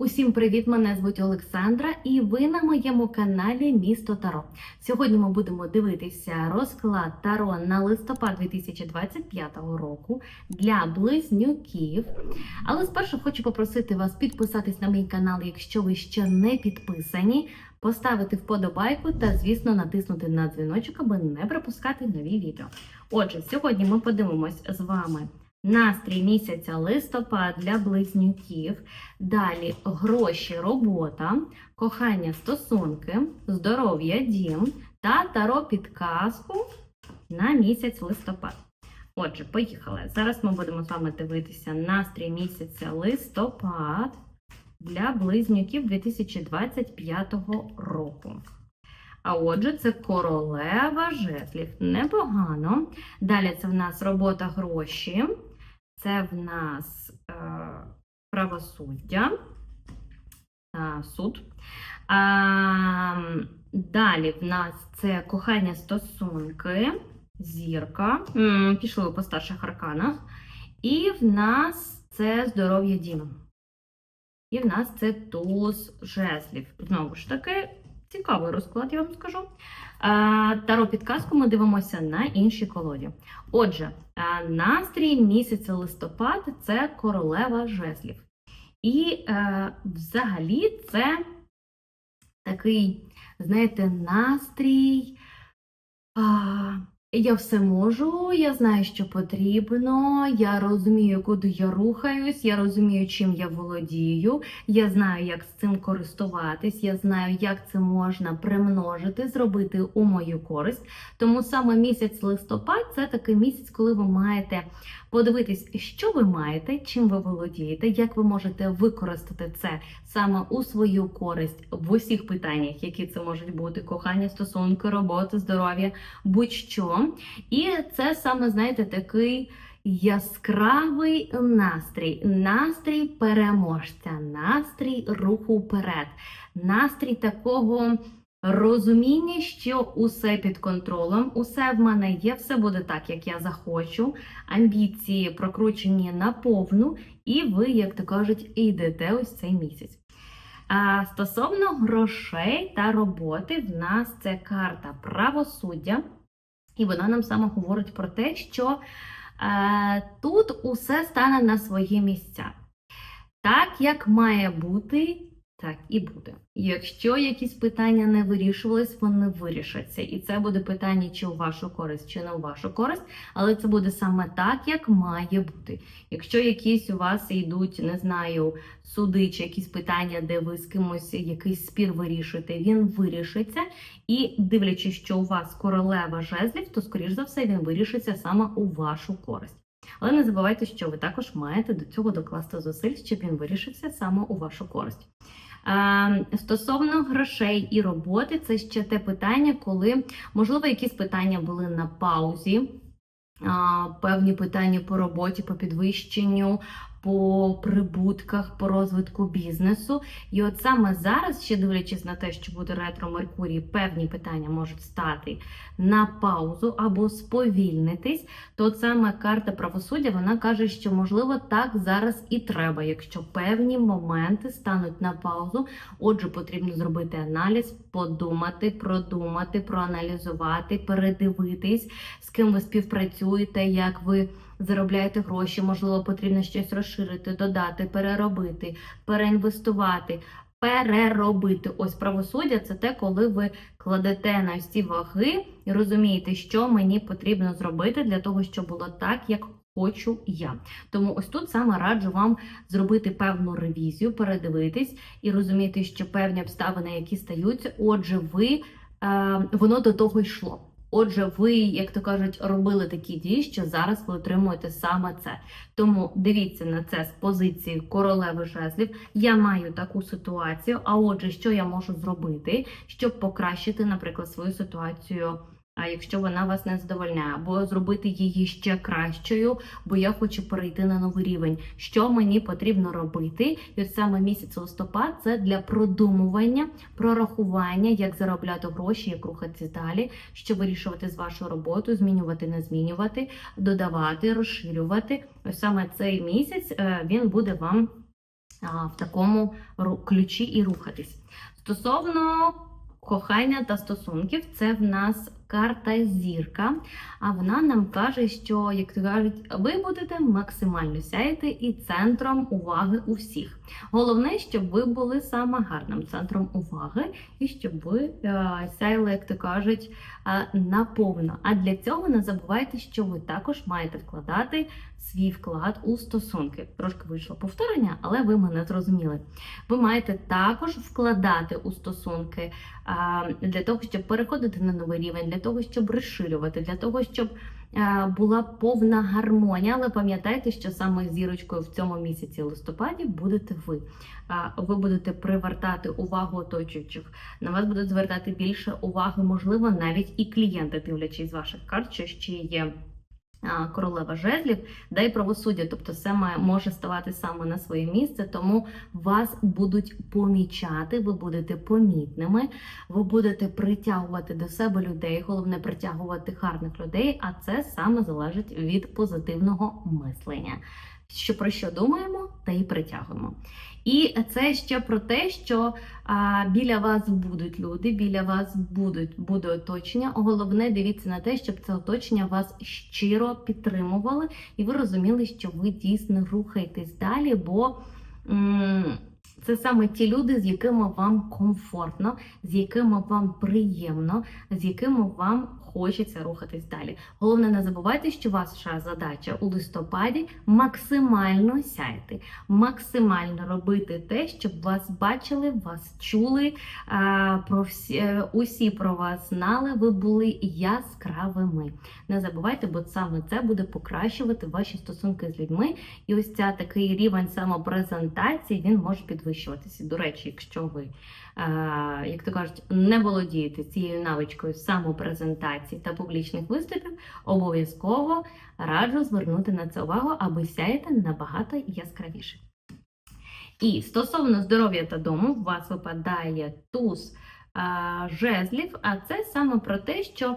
Усім привіт! Мене звуть Олександра, і ви на моєму каналі Місто Таро. Сьогодні ми будемо дивитися розклад Таро на листопад 2025 року для близнюків. Але спершу хочу попросити вас підписатись на мій канал, якщо ви ще не підписані, поставити вподобайку та, звісно, натиснути на дзвіночок, аби не пропускати нові відео. Отже, сьогодні ми подивимось з вами. Настрій місяця листопад для близнюків. Далі гроші, робота, кохання, стосунки, здоров'я, дім та таро підказку на місяць листопад. Отже, поїхали. Зараз ми будемо з вами дивитися настрій місяця листопад для близнюків 2025 року. А отже, це королева жезлів. Непогано. Далі це в нас робота гроші. Це в нас е, правосуддя, е, суд. А, далі в нас це кохання стосунки, зірка. М, Пішли по старших арканах. І в нас це здоров'я дім. І в нас це туз жезлів. Знову ж таки, цікавий розклад, я вам скажу. А, Таро підказку ми дивимося на іншій колоді. Отже, настрій місяця листопад це королева жезлів. І е, взагалі це такий, знаєте, настрій. Я все можу, я знаю, що потрібно, я розумію, куди я рухаюсь, я розумію, чим я володію, я знаю, як з цим користуватись, я знаю, як це можна примножити, зробити у мою користь. Тому саме місяць листопад це такий місяць, коли ви маєте подивитись, що ви маєте, чим ви володієте, як ви можете використати це саме у свою користь в усіх питаннях, які це можуть бути: кохання, стосунки, робота, здоров'я, будь-що. І це саме, знаєте, такий. Яскравий настрій, настрій переможця, настрій руху вперед, настрій такого розуміння, що усе під контролем, усе в мене є, все буде так, як я захочу. Амбіції прокручені на повну, і ви, як то кажуть, йдете ось цей місяць. А стосовно грошей та роботи, в нас це карта правосуддя, і вона нам саме говорить про те, що е, тут усе стане на свої місця. Так, як має бути, так і буде. Якщо якісь питання не вирішувались, вони вирішаться. І це буде питання, чи у вашу користь, чи не у вашу користь, але це буде саме так, як має бути. Якщо якісь у вас йдуть, не знаю, суди чи якісь питання, де ви з кимось якийсь спір вирішуєте, він вирішиться. І дивлячись, що у вас королева жезлів, то, скоріш за все, він вирішиться саме у вашу користь. Але не забувайте, що ви також маєте до цього докласти зусиль, щоб він вирішився саме у вашу користь. Е, Стосовно грошей і роботи, це ще те питання, коли, можливо, якісь питання були на паузі, певні питання по роботі, по підвищенню, по прибутках, по розвитку бізнесу. І от саме зараз, ще дивлячись на те, що буде ретро Меркурій, певні питання можуть стати на паузу або сповільнитись, то от саме карта правосуддя вона каже, що можливо так зараз і треба, якщо певні моменти стануть на паузу. Отже, потрібно зробити аналіз, подумати, продумати, проаналізувати, передивитись, з ким ви співпрацюєте, як ви заробляєте гроші, можливо, потрібно щось розширити, додати, переробити, переінвестувати. Переробити ось правосуддя це те, коли ви кладете на ці ваги і розумієте, що мені потрібно зробити для того, щоб було так, як хочу я. Тому ось тут саме раджу вам зробити певну ревізію, передивитись і розуміти, що певні обставини, які стаються, отже, ви е, воно до того йшло. Отже, ви, як то кажуть, робили такі дії, що зараз ви отримуєте саме це. Тому дивіться на це з позиції королеви жезлів. Я маю таку ситуацію. А отже, що я можу зробити, щоб покращити, наприклад, свою ситуацію. Якщо вона вас не задовольняє, або зробити її ще кращою, бо я хочу перейти на новий рівень. Що мені потрібно робити? І от саме місяць листопад це для продумування, прорахування, як заробляти гроші, як рухатись далі, що вирішувати з вашою роботою, змінювати, не змінювати, додавати, розширювати. Ось саме цей місяць е, він буде вам в такому ключі і рухатись. Стосовно кохання та стосунків, це в нас карта зірка. А вона нам каже, що, як то кажуть, ви будете максимально сяяти і центром уваги усіх. Головне, щоб ви були саме гарним центром уваги, і щоб ви е, сяяли, як то кажуть, е, наповно. А для цього не забувайте, що ви також маєте вкладати свій вклад у стосунки. Трошки вийшло повторення, але ви мене зрозуміли. Ви маєте також вкладати у стосунки а, для того, щоб переходити на новий рівень, того, щоб розширювати, для того, щоб була повна гармонія. Але пам'ятайте, що саме зірочкою в цьому місяці листопаді будете ви. Ви будете привертати увагу оточуючих. На вас будуть звертати більше уваги, можливо, навіть і клієнти, дивлячись з ваших карт, що ще є. Королева жезлів, да й правосуддя, тобто все має може ставати саме на своє місце, тому вас будуть помічати, ви будете помітними, ви будете притягувати до себе людей, головне притягувати гарних людей, а це саме залежить від позитивного мислення. Що про що думаємо, та й притягуємо. І це ще про те, що а, біля вас будуть люди, біля вас будуть буде оточення. Головне, дивіться на те, щоб це оточення вас щиро підтримувало, і ви розуміли, що ви дійсно рухаєтесь далі, бо. м, це саме ті люди, з якими вам комфортно, з якими вам приємно, з якими вам хочеться рухатись далі. Головне, не забувайте, що ваша задача у листопаді максимально сяяти, максимально робити те, щоб вас бачили, вас чули, про всі, е, усі про вас знали, ви були яскравими. Не забувайте, бо саме це буде покращувати ваші стосунки з людьми. І ось ця такий рівень самопрезентації він може підвищуватися. До речі, якщо ви, е, як то кажуть, не володієте цією навичкою самопрезентації та публічних виступів, обов'язково раджу звернути на це увагу, аби сяєте набагато яскравіше. І стосовно здоров'я та дому, у вас випадає туз жезлів, а це саме про те, що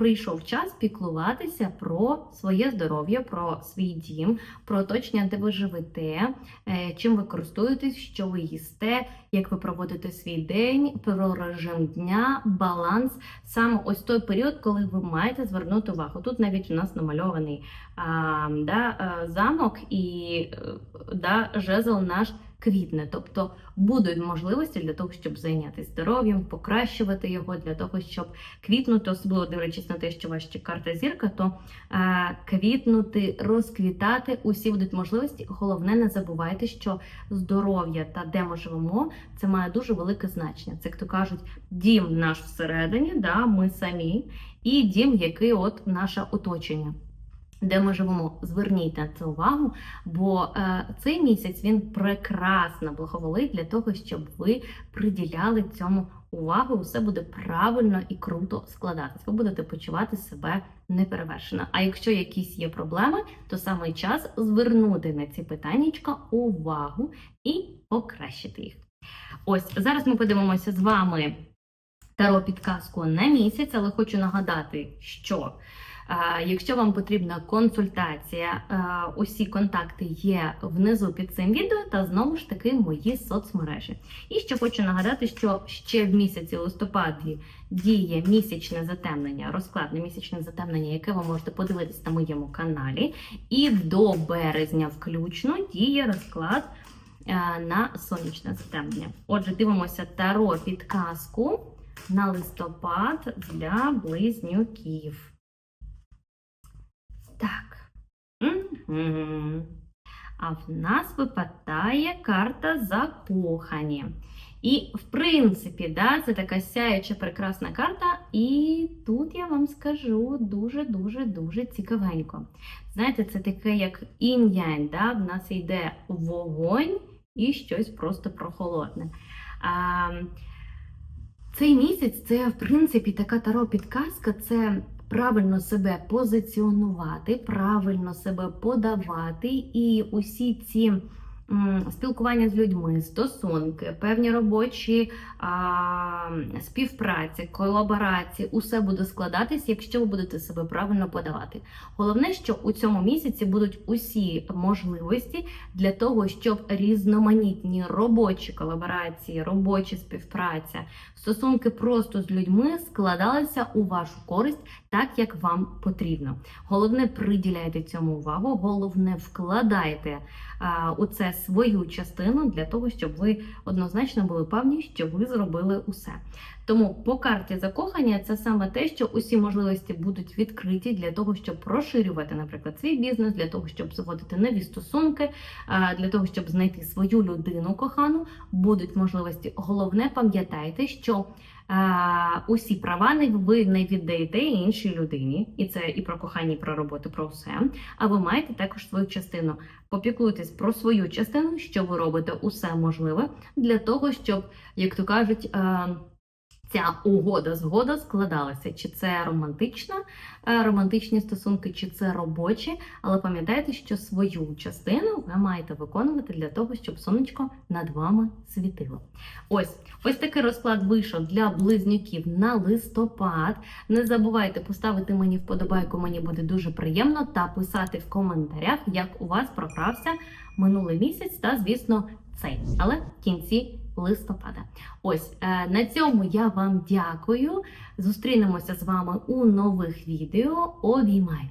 прийшов час піклуватися про своє здоров'я, про свій дім, про оточення, де ви живете, е, чим ви користуєтесь, що ви їсте, як ви проводите свій день, про режим дня, баланс. Саме ось той період, коли ви маєте звернути увагу. Тут навіть у нас намальований а, да, е, замок і е, да, жезл наш квітне. Тобто будуть можливості для того, щоб зайнятися здоров'ям, покращувати його, для того, щоб квітнути, особливо дивлячись на те, що у карта зірка, то е, квітнути, розквітати, усі будуть можливості. Головне, не забувайте, що здоров'я та де ми живемо, це має дуже велике значення. Це як то кажуть, дім наш всередині, да, ми самі, і дім, який от наше оточення. Де ми живемо, зверніть на це увагу, бо е, цей місяць він прекрасно благоволить для того, щоб ви приділяли цьому увагу. Усе буде правильно і круто складатись. Ви будете почувати себе неперевершено. А якщо якісь є проблеми, то саме час звернути на ці питаннячка увагу і покращити їх. Ось зараз ми подивимося з вами таро підказку на місяць, але хочу нагадати, що. Якщо вам потрібна консультація, е, усі контакти є внизу під цим відео, та знову ж таки мої соцмережі. І ще хочу нагадати, що ще в місяці листопаді діє місячне затемнення, розклад на місячне затемнення, яке ви можете подивитись на моєму каналі. І до березня включно діє розклад е, на сонячне затемнення. Отже, дивимося таро підказку на листопад для близнюків. Так. А в нас випадає карта закохані. І, в принципі, да, це така сяюча прекрасна карта. І тут я вам скажу дуже-дуже дуже цікавенько. Знаєте, це таке як інь-янь, да? в нас йде вогонь і щось просто прохолодне. А, цей місяць це, в принципі, така таро підказка. Це правильно себе позиціонувати, правильно себе подавати, і усі ці спілкування з людьми, стосунки, певні робочі а, співпраці, колаборації, усе буде складатись, якщо ви будете себе правильно подавати. Головне, що у цьому місяці будуть усі можливості для того, щоб різноманітні робочі колаборації, робочі співпраця, стосунки просто з людьми складалися у вашу користь так, як вам потрібно. Головне, приділяйте цьому увагу, головне, вкладайте а, у це свою частину для того, щоб ви однозначно були певні, що ви зробили усе. Тому по карті закохання це саме те, що усі можливості будуть відкриті для того, щоб розширювати, наприклад, свій бізнес, для того, щоб заводити нові стосунки, для того, щоб знайти свою людину кохану, будуть можливості. Головне, пам'ятайте, що усі права не ви не віддаєте іншій людині, і це і про кохання, і про роботу, про все. А ви маєте також свою частину. Попіклуйтесь про свою частину, що ви робите усе можливе для того, щоб, як то кажуть, е, ця угода згода складалася. Чи це романтична, е, романтичні стосунки, чи це робочі. Але пам'ятайте, що свою частину ви маєте виконувати для того, щоб сонечко над вами світило. Ось ось такий розклад вийшов для близнюків на листопад. Не забувайте поставити мені вподобайку, мені буде дуже приємно, та писати в коментарях, як у вас програвся минулий місяць, та звісно, цей, але в кінці листопада. Ось е, на цьому я вам дякую. Зустрінемося з вами у нових відео. Обіймаю!